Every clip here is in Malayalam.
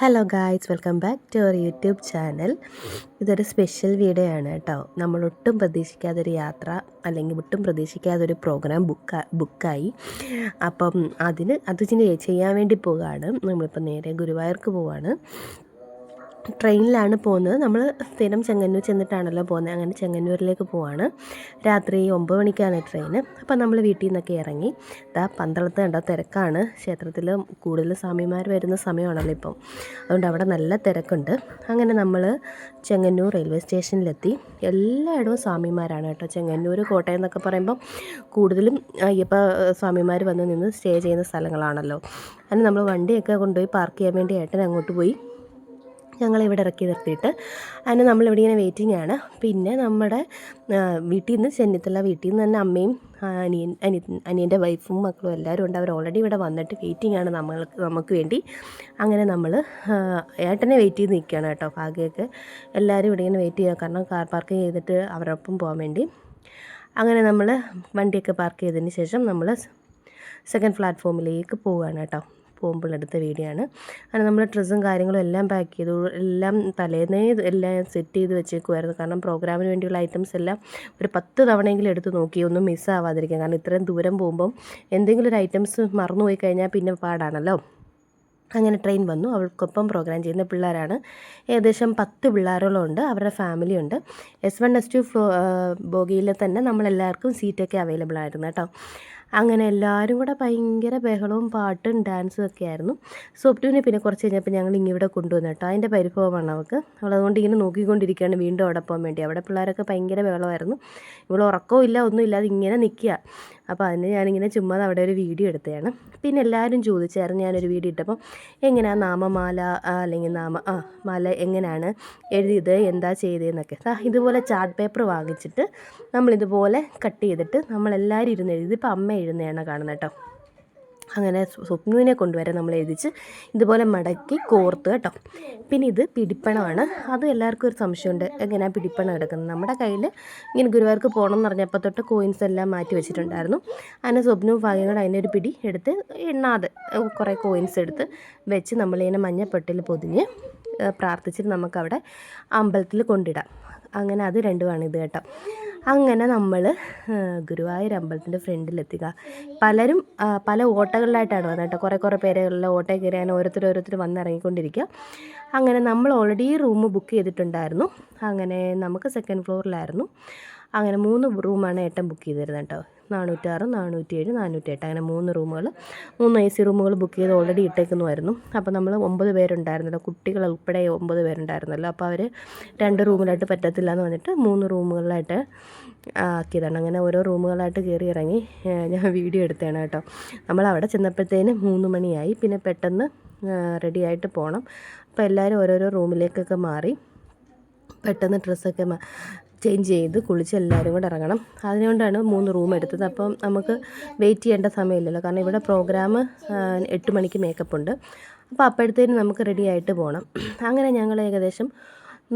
Hello guys welcome back to our YouTube channel ഇതൊരു സ്പെഷ്യൽ വീഡിയോ ആണ് കേട്ടോ നമ്മൾ ഒട്ടും പ്രതീക്ഷിക്കാതൊരു യാത്ര അല്ലെങ്കിൽ ഒട്ടും പ്രതീക്ഷിക്കാതൊരു പ്രോഗ്രാം ബുക്ക് ബുക്കായി അപ്പം അതിന് അത് ചെയ്യാൻ വേണ്ടി പോവുകയാണ് നമ്മളിപ്പോൾ നേരെ ഗുരുവായൂർക്ക് പോവുകയാണ് ട്രെയിനിലാണ് പോകുന്നത്. നമ്മൾ സ്ഥിരം ചെങ്ങന്നൂർ ചെന്നിട്ടാണല്ലോ പോകുന്നത്. അങ്ങനെ ചെങ്ങന്നൂരിലേക്ക് പോവാണ്. രാത്രി ഒമ്പത് മണിക്കാണ് ട്രെയിൻ അപ്പം നമ്മൾ വീട്ടിൽ നിന്നൊക്കെ ഇറങ്ങി. ഇതാ പന്തളത്ത് കണ്ടോ? തിരക്കാണ്. ക്ഷേത്രത്തിൽ കൂടുതൽ സ്വാമിമാർ വരുന്ന സമയമാണല്ലോ ഇപ്പം. അതുകൊണ്ട് അവിടെ നല്ല തിരക്കുണ്ട്. അങ്ങനെ നമ്മൾ ചെങ്ങന്നൂർ റെയിൽവേ സ്റ്റേഷനിലെത്തി. എല്ലായിടവും സ്വാമിമാരാണ് കേട്ടോ. ചെങ്ങന്നൂർ കോട്ടയം എന്നൊക്കെ പറയുമ്പം കൂടുതലും അയ്യപ്പ സ്വാമിമാർ വന്ന് നിന്ന് സ്റ്റേ ചെയ്യുന്ന സ്ഥലങ്ങളാണല്ലോ. അങ്ങനെ നമ്മൾ വണ്ടിയൊക്കെ കൊണ്ടുപോയി പാർക്ക് ചെയ്യാൻ വേണ്ടി ഏട്ടൻ അങ്ങോട്ട് പോയി. ഞങ്ങളിവിടെ ഇറക്കി നിർത്തിയിട്ട് അതിന് നമ്മളിവിടെ ഇങ്ങനെ വെയിറ്റിംഗ് ആണ് പിന്നെ നമ്മുടെ വീട്ടിൽ നിന്ന് ചെന്നിത്തല വീട്ടിൽ നിന്ന് തന്നെ അമ്മയും അനിയൻ അനി അനിയന്റെ വൈഫും മക്കളും എല്ലാവരും ഉണ്ട്. അവർ ഓൾറെഡി ഇവിടെ വന്നിട്ട് വെയിറ്റിംഗ് ആണ് നമ്മൾക്ക് നമുക്ക് വേണ്ടി. അങ്ങനെ നമ്മൾ ഏട്ടനെ വെയിറ്റ് ചെയ്ത് നിൽക്കുകയാണ് കേട്ടോ ഭാഗ്യമൊക്കെ എല്ലാവരും ഇവിടെ ഇങ്ങനെ വെയിറ്റ് ചെയ്യുക കാരണം കാർ പാർക്ക് ചെയ്തിട്ട് അവരൊപ്പം പോകാൻ വേണ്ടി. അങ്ങനെ നമ്മൾ വണ്ടിയൊക്കെ പാർക്ക് ചെയ്തതിന് ശേഷം നമ്മൾ സെക്കൻഡ് പ്ലാറ്റ്ഫോമിലേക്ക് പോവുകയാണ് കേട്ടോ. പോകുമ്പോൾ എടുത്ത വീഡിയോ ആണ്. അങ്ങനെ നമ്മൾ ഡ്രസ്സും കാര്യങ്ങളും എല്ലാം പാക്ക് ചെയ്തു എല്ലാം തലേന്നേ എല്ലാം സെറ്റ് ചെയ്ത് വെച്ചേക്കുമായിരുന്നു കാരണം പ്രോഗ്രാമിന് വേണ്ടിയുള്ള ഐറ്റംസ് എല്ലാം ഒരു പത്ത് തവണയെങ്കിലും എടുത്ത് നോക്കി ഒന്നും മിസ്സാവാതിരിക്കാൻ കാരണം ഇത്രയും ദൂരം പോകുമ്പം എന്തെങ്കിലും ഒരു ഐറ്റംസ് മറന്നുപോയി കഴിഞ്ഞാൽ പിന്നെ പാടാണല്ലോ. അങ്ങനെ ട്രെയിൻ വന്നു. അവൾക്കൊപ്പം പ്രോഗ്രാം ചെയ്യുന്ന പിള്ളേരാണ്. ഏകദേശം പത്ത് പിള്ളേരോളം ഉണ്ട് അവരുടെ ഫാമിലി ഉണ്ട്. എസ് വൺ എസ് ടു ഫ്ലോ ബോഗിയിൽ തന്നെ നമ്മളെല്ലാവർക്കും സീറ്റൊക്കെ അവൈലബിൾ ആയിരുന്നു കേട്ടോ. അങ്ങനെ എല്ലാവരും കൂടെ ഭയങ്കര ബഹളവും പാട്ടും ഡാൻസും ഒക്കെ ആയിരുന്നു. സ്വപ്നുവിനെ പിന്നെ കുറച്ച് കഴിഞ്ഞപ്പോൾ ഞങ്ങൾ ഇങ്ങിവിടെ കൊണ്ടുവന്നു കേട്ടോ. അതിന്റെ പരിഭവമാണ് അവൾക്ക്. അവളതുകൊണ്ട് ഇങ്ങനെ നോക്കിക്കൊണ്ടിരിക്കുകയാണ് വീണ്ടും അവിടെ പോകാൻ വേണ്ടി. അവിടെ പിള്ളേരൊക്കെ ഭയങ്കര ബഹളമായിരുന്നു. ഇവിടെ ഉറക്കവും ഇല്ല ഒന്നും ഇല്ലാതെ ഇങ്ങനെ നിൽക്കുക. അപ്പോൾ അതിന് ഞാനിങ്ങനെ ചുമ്മാ അവിടെ ഒരു വീഡിയോ എടുത്തതാണ്. പിന്നെ എല്ലാവരും ചോദിച്ചായിരുന്നു ഞാനൊരു വീഡിയോ ഇട്ടപ്പോൾ എങ്ങനെയാണ് നാമമാല അല്ലെങ്കിൽ നാമ ആ മാല എങ്ങനെയാണ് എഴുതിയത് എന്താ ചെയ്തതെന്നൊക്കെ. ഇതുപോലെ ചാർട്ട് പേപ്പർ വാങ്ങിച്ചിട്ട് നമ്മളിതുപോലെ കട്ട് ചെയ്തിട്ട് നമ്മളെല്ലാവരും ഇരുന്ന് എഴുതി. ഇപ്പോൾ അമ്മ എഴുതുന്നതാണ് കാണുന്നത് കേട്ടോ അങ്ങനെ സ്വപ്നുവിനെ കൊണ്ടുവരാൻ നമ്മൾ എഴുതിച്ച് ഇതുപോലെ മടക്കി കോർത്ത് കേട്ടോ പിന്നെ ഇത് പിടിപ്പണമാണ്. അത് എല്ലാവർക്കും ഒരു സംശയമുണ്ട്. എങ്ങനെയാണ് പിടിപ്പണം എടുക്കുന്നത്? നമ്മുടെ കയ്യിൽ ഇങ്ങനെ ഗുരുവായൂർക്ക് പോകണം എന്ന് പറഞ്ഞപ്പോൾ തൊട്ട് കോയിൻസ് എല്ലാം മാറ്റി വെച്ചിട്ടുണ്ടായിരുന്നു. അങ്ങനെ സ്വപ്നവും ഭാഗ്യങ്ങളും അതിന്റെ ഒരു പിടി എടുത്ത് എണ്ണാതെ കുറേ കോയിൻസ് എടുത്ത് വെച്ച് നമ്മളിങ്ങനെ മഞ്ഞപ്പെട്ടിൽ പൊതിഞ്ഞ് പ്രാർത്ഥിച്ചിട്ട് നമുക്കവിടെ അമ്പലത്തിൽ കൊണ്ടിടാം. അങ്ങനെ അത് രണ്ടുമാണ് ഇത് കേട്ടോ. അങ്ങനെ നമ്മൾ ഗുരുവായൂർ അമ്പലത്തിന്റെ ഫ്രണ്ടിലെത്തുക പലരും പല ഓട്ടകളിലായിട്ടാണ് വന്നത് കേട്ടോ. കുറേ കുറേ പേരുകളിൽ ഓട്ടോ കയറിയാൻ ഓരോരുത്തർ ഓരോരുത്തർ വന്നിറങ്ങിക്കൊണ്ടിരിക്കുക അങ്ങനെ നമ്മൾ ഓൾറെഡി റൂം ബുക്ക് ചെയ്തിട്ടുണ്ടായിരുന്നു. അങ്ങനെ നമുക്ക് സെക്കൻഡ് ഫ്ലോറിലായിരുന്നു അങ്ങനെ മൂന്ന് റൂമാണ് ഏട്ടൻ ബുക്ക് ചെയ്തിരുന്നത് കേട്ടോ. നാനൂറ്റാറ് നാനൂറ്റി ഏഴ് നാനൂറ്റി എട്ട് അങ്ങനെ മൂന്ന് റൂമുകൾ മൂന്ന് എ സി റൂമുകൾ ബുക്ക് ചെയ്ത് ഓൾറെഡി ഇട്ടേക്കുന്നുമായിരുന്നു അപ്പോൾ നമ്മൾ ഒമ്പത് പേരുണ്ടായിരുന്നല്ലോ കുട്ടികൾ ഉൾപ്പെടെ ഒമ്പത് പേരുണ്ടായിരുന്നല്ലോ. അപ്പോൾ അവർ രണ്ട് റൂമിലായിട്ട് പറ്റത്തില്ല എന്ന് പറഞ്ഞിട്ട് മൂന്ന് റൂമുകളിലായിട്ട് ആക്കിയതാണ്. അങ്ങനെ ഓരോ റൂമുകളായിട്ട് കയറി ഇറങ്ങി ഞാൻ വീഡിയോ എടുത്തതാണ് കേട്ടോ. നമ്മൾ അവിടെ ചെന്നപ്പോഴത്തേന് മൂന്ന് മണിയായി. പിന്നെ പെട്ടെന്ന് റെഡി ആയിട്ട് പോകണം അപ്പോൾ എല്ലാവരും ഓരോരോ റൂമിലേക്കൊക്കെ മാറി. പെട്ടെന്ന് ഡ്രസ്സൊക്കെ ചേഞ്ച് ചെയ്ത് കുളിച്ച് എല്ലാവരും കൂടെ ഇറങ്ങണം. അതിനുകൊണ്ടാണ് മൂന്ന് റൂം എടുത്തത്. അപ്പം നമുക്ക് വെയിറ്റ് ചെയ്യേണ്ട സമയമില്ലല്ലോ. കാരണം ഇവിടെ പ്രോഗ്രാം എട്ട് മണിക്ക് മേക്കപ്പ് ഉണ്ട്. അപ്പോൾ അപ്പോഴത്തേനും നമുക്ക് റെഡി ആയിട്ട് പോകണം അങ്ങനെ ഞങ്ങൾ ഏകദേശം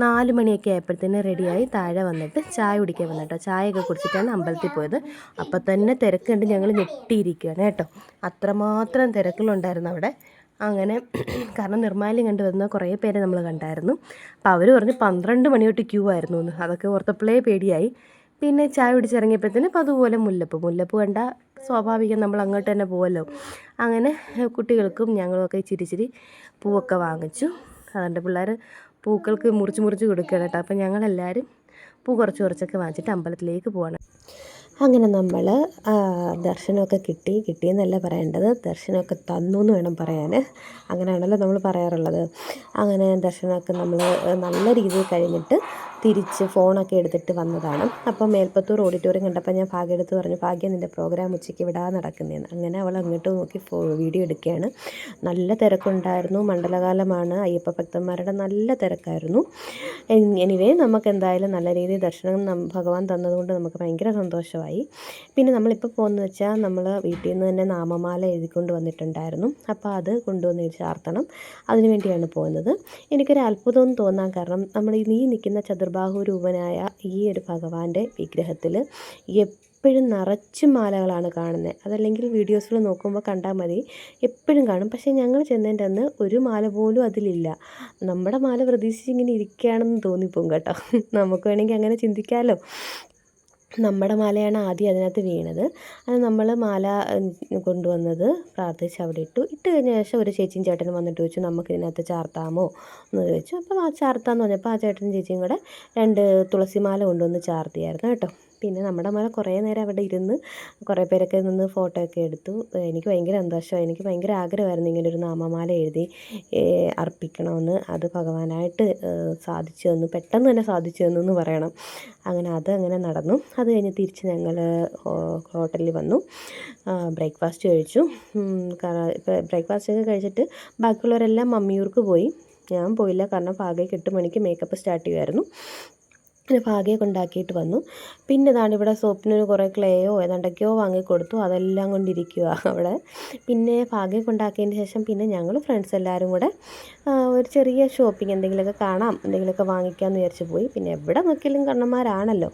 നാല് മണിയൊക്കെ ആയപ്പോഴത്തേന് റെഡിയായി താഴെ വന്നിട്ട് ചായ കുടിക്കാൻ വന്നിട്ടോ ചായയൊക്കെ കുടിച്ചിട്ടാണ് അമ്പലത്തിൽ പോയത്. അപ്പോൾ തന്നെ തിരക്കുണ്ട്. ഞങ്ങൾ ഞെട്ടിയിരിക്കുകയാണ് കേട്ടോ. അത്രമാത്രം തിരക്കുകളുണ്ടായിരുന്നു അവിടെ. അങ്ങനെ കാരണം നിർമ്മാല്യം കണ്ടു വരുന്ന കുറേ പേരെ നമ്മൾ കണ്ടായിരുന്നു. അപ്പോൾ അവർ പറഞ്ഞ് പന്ത്രണ്ട് മണി തൊട്ട് ക്യൂ ആയിരുന്നു എന്ന്. അതൊക്കെ ഓർത്തപ്പോഴേ പേടിയായി. പിന്നെ ചായ പിടിച്ചിറങ്ങിയപ്പോഴത്തേന് അപ്പോൾ അതുപോലെ മുല്ലപ്പ്. മുല്ലപ്പ് കണ്ട സ്വാഭാവികം നമ്മൾ അങ്ങോട്ട് തന്നെ പോവല്ലോ. അങ്ങനെ കുട്ടികൾക്കും ഞങ്ങളുമൊക്കെ ചിരിച്ചിരി പൂവൊക്കെ വാങ്ങിച്ചു. അതുകൊണ്ട് പിള്ളേർ പൂക്കൾക്ക് മുറിച്ച് മുറിച്ച് കൊടുക്കുകയാണ് കേട്ടോ. അപ്പോൾ ഞങ്ങളെല്ലാവരും പൂ കുറച്ച് കുറച്ചൊക്കെ വാങ്ങിച്ചിട്ട് അമ്പലത്തിലേക്ക് പോവാണ്. അങ്ങനെ നമ്മൾ ദർശനമൊക്കെ കിട്ടി കിട്ടിയെന്നല്ല പറയേണ്ടത്. ദർശനമൊക്കെ തന്നു എന്ന് വേണം പറയാൻ അങ്ങനെയാണല്ലോ നമ്മൾ പറയാറുള്ളത്. അങ്ങനെ ദർശനമൊക്കെ നമ്മൾ നല്ല രീതിയിൽ കഴിഞ്ഞിട്ട് തിരിച്ച് ഫോണൊക്കെ എടുത്തിട്ട് വന്നതാണ്. അപ്പോൾ മേൽപ്പത്തൂർ ഓഡിറ്റോറിയം കണ്ടപ്പോൾ ഞാൻ ഭാഗ്യ എടുത്ത് പറഞ്ഞു ഭാഗ്യം നിന്റെ പ്രോഗ്രാം ഉച്ചയ്ക്ക് വിടാൻ നടക്കുന്നതെന്ന് അങ്ങനെ അവൾ അങ്ങോട്ട് നോക്കി വീഡിയോ എടുക്കുകയാണ്. നല്ല തിരക്കുണ്ടായിരുന്നു. മണ്ഡലകാലമാണ്. അയ്യപ്പ ഭക്തന്മാരുടെ നല്ല തിരക്കായിരുന്നു. എനിവേ നമുക്ക് എന്തായാലും നല്ല രീതിയിൽ ദർശനം ഭഗവാൻ തന്നതുകൊണ്ട് നമുക്ക് ഭയങ്കര സന്തോഷമായി. പിന്നെ നമ്മളിപ്പോൾ പോകുന്നത് വെച്ചാൽ നമ്മൾ വീട്ടിൽ നിന്ന് തന്നെ നാമമാല എഴുതിക്കൊണ്ട് വന്നിട്ടുണ്ടായിരുന്നു. അപ്പോൾ അത് കൊണ്ടുവന്ന് ചാർത്തണം അതിനു വേണ്ടിയാണ് പോകുന്നത് എനിക്കൊരു അത്ഭുതം തോന്നാൻ കാരണം നമ്മൾ ഈ നിൽക്കുന്ന ചതുർ നിർബാഹുരൂപനായ ഈ ഒരു ഭഗവാന്റെ വിഗ്രഹത്തിൽ എപ്പോഴും നിറച്ച് മാലകളാണ് കാണുന്നത് അതല്ലെങ്കിൽ വീഡിയോസിൽ നോക്കുമ്പോൾ കണ്ടാൽ മതി. എപ്പോഴും കാണും. പക്ഷേ ഞങ്ങൾ ചെന്നതിന്റെ അന്ന് ഒരു മാല പോലും അതിലില്ല. നമ്മുടെ മാല പ്രതീക്ഷിച്ച് ഇങ്ങനെ ഇരിക്കുകയാണെന്ന് തോന്നിപ്പോകും കേട്ടോ. നമുക്ക് വേണമെങ്കിൽ അങ്ങനെ ചിന്തിക്കാമല്ലോ നമ്മുടെ മാലയാണ് ആദ്യം അതിനകത്ത് വീണത്. അത് നമ്മൾ മാല കൊണ്ടുവന്നത് പ്രാർത്ഥിച്ച് അവിടെ ഇട്ടു. ഇട്ട് കഴിഞ്ഞ ശേഷം ഒരു ചേച്ചിയും ചേട്ടനും വന്നിട്ട് ചോദിച്ചു നമുക്ക് ഇതിനകത്ത് ചാർത്താമോ? എന്ന് ചോദിച്ചു. അപ്പോൾ ആ ചാർത്താന്ന് പറഞ്ഞപ്പോൾ ആ ചേട്ടനും ചേച്ചിയും കൂടെ രണ്ട് തുളസി മാല കൊണ്ടുവന്ന് ചാർത്തിയായിരുന്നു കേട്ടോ. പിന്നെ നമ്മുടെ മല കുറേ നേരം അവിടെ ഇരുന്ന് കുറേ പേരൊക്കെ നിന്ന് ഫോട്ടോ ഒക്കെ എടുത്തു. എനിക്ക് ഭയങ്കര സന്തോഷമായി എനിക്ക് ഭയങ്കര ആഗ്രഹമായിരുന്നു ഇങ്ങനെ ഒരു നാമമാല എഴുതി അർപ്പിക്കണമെന്ന്. അത് ഭഗവാനായിട്ട് സാധിച്ചു തന്നു. പെട്ടെന്ന് തന്നെ സാധിച്ചു തന്നു എന്ന് പറയണം. അങ്ങനെ അത് അങ്ങനെ നടന്നു. അത് കഴിഞ്ഞ് തിരിച്ച് ഞങ്ങൾ ഹോട്ടലിൽ വന്നു. ബ്രേക്ക്ഫാസ്റ്റ് കഴിച്ചു. ബ്രേക്ക്ഫാസ്റ്റ് ഒക്കെ കഴിച്ചിട്ട് ബാക്കിയുള്ളവരെല്ലാം മമ്മിയൂർക്ക് പോയി. ഞാൻ പോയില്ല. കാരണം പാകയ്ക്ക് എട്ട് മണിക്ക് മേക്കപ്പ് സ്റ്റാർട്ട് ചെയ്യുമായിരുന്നു പിന്നെ ഭാഗ്യമൊക്കെ ഉണ്ടാക്കിയിട്ട് വന്നു. പിന്നെ ഇതാണ് ഇവിടെ സോപ്പിനൊരു കുറേ ക്ലേയോ ഏതാണ്ടൊക്കെയോ വാങ്ങിക്കൊടുത്തു. അതെല്ലാം കൊണ്ടിരിക്കുക അവിടെ. പിന്നെ ഭാഗ്യമൊക്കെ ഉണ്ടാക്കിയതിന് ശേഷം പിന്നെ ഞങ്ങൾ ഫ്രണ്ട്സ് എല്ലാവരും കൂടെ ഒരു ചെറിയ ഷോപ്പിംഗ് എന്തെങ്കിലുമൊക്കെ കാണാം എന്തെങ്കിലുമൊക്കെ വാങ്ങിക്കാമെന്ന് വിചാരിച്ച് പോയി. പിന്നെ എവിടെ നോക്കിയാലും കണ്ണന്മാരാണല്ലോ.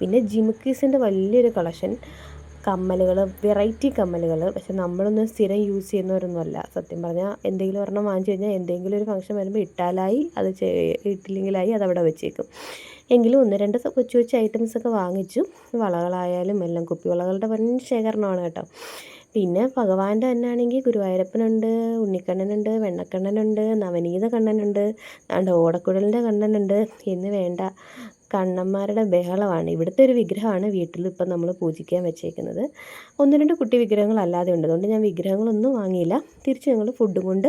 പിന്നെ ജിമുക്കീസിന്റെ വലിയൊരു കളക്ഷൻ കമ്മലുകൾ വെറൈറ്റി കമ്മലുകൾ പക്ഷെ നമ്മളൊന്നും സ്ഥിരം യൂസ് ചെയ്യുന്നവരൊന്നുമല്ല. സത്യം പറഞ്ഞാൽ എന്തെങ്കിലും ഒരെണ്ണം വാങ്ങിച്ചു കഴിഞ്ഞാൽ എന്തെങ്കിലും ഒരു ഫംഗ്ഷൻ വരുമ്പോൾ ഇട്ടാലായി അത് ഇട്ടില്ലെങ്കിലായി അതവിടെ വെച്ചേക്കും. എങ്കിലും ഒന്ന് രണ്ട് കൊച്ചു കൊച്ചു ഐറ്റംസൊക്കെ വാങ്ങിച്ചു. വളകളായാലും എല്ലാം കുപ്പി കുപ്പിവളകളുടെ വൻ ശേഖരണമാണ് കേട്ടോ. പിന്നെ ഭഗവാന്റെ തന്നെ ആണെങ്കിൽ ഗുരുവായൂരപ്പനുണ്ട് ഉണ്ണിക്കണ്ണനുണ്ട് വെണ്ണക്കണ്ണനുണ്ട് നവനീത കണ്ണനുണ്ട് അണ്ട് ഓടക്കുഴലിന്റെ കണ്ണനുണ്ട്. എന്ന് വേണ്ട കണ്ണന്മാരുടെ ബഹളമാണ്. ഇവിടുത്തെ ഒരു വിഗ്രഹമാണ് വീട്ടിൽ ഇപ്പം നമ്മൾ പൂജിക്കാൻ വെച്ചേക്കുന്നത്. ഒന്ന് രണ്ട് കുട്ടി വിഗ്രഹങ്ങൾ അല്ലാതെ ഉണ്ട്. അതുകൊണ്ട് ഞാൻ വിഗ്രഹങ്ങളൊന്നും വാങ്ങിയില്ല. തിരിച്ച് ഞങ്ങൾ ഫുഡ് കൊണ്ട്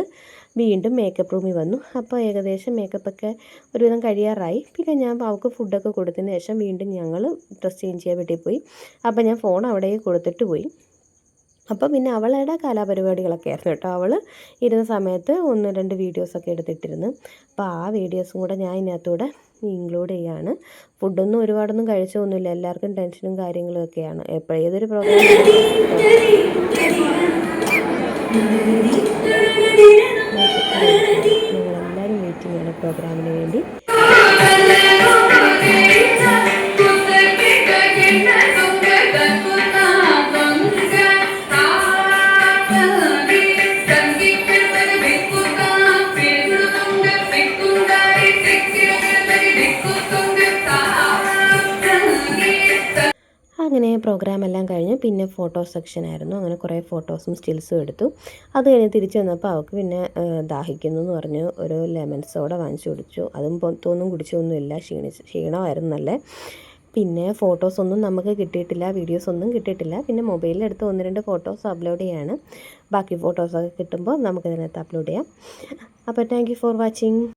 വീണ്ടും മേക്കപ്പ് റൂമിൽ വന്നു. അപ്പോൾ ഏകദേശം മേക്കപ്പൊക്കെ ഒരുവിധം കഴിയാറായി. പിന്നെ ഞാൻ അവൾക്ക് ഫുഡൊക്കെ കൊടുത്തതിന് ശേഷം വീണ്ടും ഞങ്ങൾ ഡ്രസ്സ് ചേഞ്ച് ചെയ്യാൻ വേണ്ടി പോയി. അപ്പോൾ ഞാൻ ഫോൺ അവിടെ കൊടുത്തിട്ട് പോയി. അപ്പോൾ പിന്നെ അവളുടെ കലാപരിപാടികളൊക്കെ ആയിരുന്നു കേട്ടോ. അവൾ ഇരുന്ന സമയത്ത് ഒന്ന് രണ്ട് വീഡിയോസൊക്കെ എടുത്തിട്ടിരുന്നു. അപ്പോൾ ആ വീഡിയോസും കൂടെ ഞാൻ ഇതിനകത്തൂടെ ഇൻക്ലൂഡ് ചെയ്യാണ്. ഫുഡൊന്നും ഒരുപാടൊന്നും കഴിച്ചൊന്നുമില്ല എല്ലാവർക്കും ടെൻഷനും കാര്യങ്ങളും ഒക്കെയാണ് എപ്പോഴും ഏതൊരു പ്രോഗ്രാം ഞങ്ങളെല്ലാവരും വെയിറ്റിംഗ് ആണ് പ്രോഗ്രാമിന് വേണ്ടി അങ്ങനെ പ്രോഗ്രാം എല്ലാം കഴിഞ്ഞ്. പിന്നെ ഫോട്ടോ സെക്ഷൻ ആയിരുന്നു. അങ്ങനെ കുറേ ഫോട്ടോസും സ്റ്റിൽസും എടുത്തു. അത് കഴിഞ്ഞ് തിരിച്ചു വന്നപ്പോൾ അവൾക്ക് പിന്നെ ദാഹിക്കുന്നു എന്ന് പറഞ്ഞു. ഒരു ലെമൺ സോഡ വാങ്ങിച്ചു കുടിച്ചു. അതും പൊത്തൊന്നും കുടിച്ചൊന്നുമില്ല. ക്ഷീണിച്ച് ക്ഷീണമായിരുന്നു നല്ല? പിന്നെ ഫോട്ടോസൊന്നും നമുക്ക് കിട്ടിയിട്ടില്ല. വീഡിയോസ് ഒന്നും കിട്ടിയിട്ടില്ല. പിന്നെ മൊബൈലിലെടുത്ത് ഒന്ന് രണ്ട് ഫോട്ടോസ് അപ്ലോഡ് ചെയ്യാണ്. ബാക്കി ഫോട്ടോസൊക്കെ കിട്ടുമ്പോൾ നമുക്കിതിനകത്ത് അപ്ലോഡ് ചെയ്യാം. അപ്പോൾ താങ്ക് ഫോർ വാച്ചിങ്